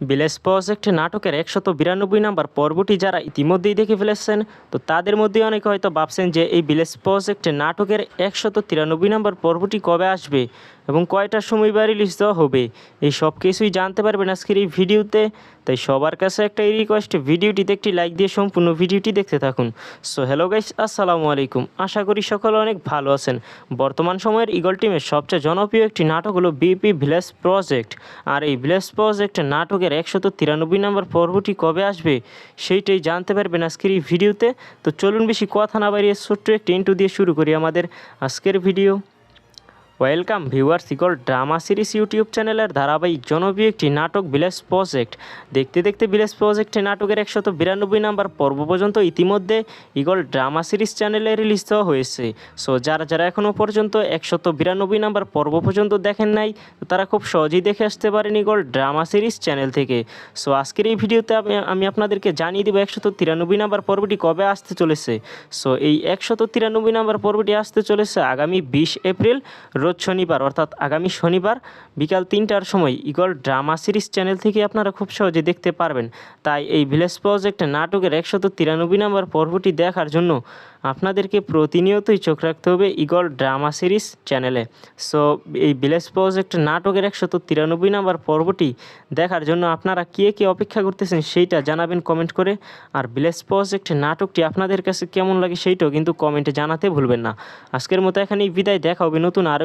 Village project নাটকের একশত বিরানব্বই নাম্বার পর্বটি যারা ইতিমধ্যেই দেখে ফেলেছেন, তো তাদের মধ্যে অনেকে হয়তো ভাবছেন যে এই ভিলেজ প্রজেক্ট নাটকের একশত তিরানব্বই নাম্বার পর্বটি কবে আসবে? এবং কয়টার সময় বা রিলিজ দেওয়া হবে, এই সব কিছুই জানতে পারবেন আজকের এই ভিডিওতে। তাই সবার কাছে একটা রিকোয়েস্ট ভিডিওটিতে একটি লাইক দিয়ে সম্পূর্ণ ভিডিওটি দেখতে থাকুন। সো হ্যালো গাইস আসসালামু আলাইকুম। আশা করি সকলে অনেক ভালো আছেন। বর্তমান সময়ের ইগল টিমের সবচেয়ে জনপ্রিয় একটি নাটক হলো বিপি ভিলেজ প্রজেক্ট আর এই ভিলেজ প্রজেক্ট নাটকের একশত তিরানব্বই নম্বর পর্বটি কবে আসবে, সেইটাই জানতে পারবেন আজকের এই ভিডিওতে। তো চলুন বেশি কথা না বাড়িয়ে ছোট্ট একটি ইন্টু দিয়ে শুরু করি আমাদের আজকের video. Welcome viewers, eagle drama series YouTube চ্যানেলের ধারাবাহিক জনপ্রিয় একটি নাটক ভিলেজ প্রজেক্ট দেখতে দেখতে ভিলেজ প্রজেক্টে নাটকের একশত বিরানব্বই নাম্বার পর্ব পর্যন্ত ইতিমধ্যে ইগল ড্রামা সিরিজ চ্যানেলে রিলিজ দেওয়া হয়েছে। সো যারা যারা এখনও পর্যন্ত একশত বিরানব্বই নাম্বার পর্ব পর্যন্ত দেখেন নাই, তারা খুব সহজেই দেখে আসতে পারেন ইগল ড্রামা সিরিজ চ্যানেল থেকে। সো আজকের এই ভিডিওতে আমি আমি আপনাদেরকে জানিয়ে দেবো একশত তিরানব্বই নাম্বার পর্বটি কবে আসতে চলেছে। সো এই একশত তিরানব্বই নাম্বার পর্বটি আসতে চলেছে আগামী বিশ এপ্রিল রোজ শনিবার, অর্থাৎ আগামী শনিবার বিকাল তিনটার সময় ইগল ড্রামা সিরিজ চ্যানেল থেকে আপনারা খুব সহজে দেখতে পারবেন। তাই এই ভিলেজ প্রজেক্ট নাটকের একশত তিরানব্বই নম্বর পর্বটি দেখার জন্য আপনাদেরকে প্রতিনিয়তই চোখ রাখতে হবে ইগল ড্রামা সিরিজ চ্যানেলে। সো, এই ভিলেজ প্রজেক্ট নাটকের একশত তিরানব্বই নম্বর পর্বটি দেখার জন্য আপনারা কে কে অপেক্ষা করতেছেন সেইটা জানাবেন কমেন্ট করে। আর ভিলেজ প্রজেক্ট নাটকটি আপনাদের কাছে কেমন লাগে সেইটাও কিন্তু কমেন্টে জানাতে ভুলবেন না। আজকের মতো এখানেই বিদায়, দেখা হবে নতুন আরও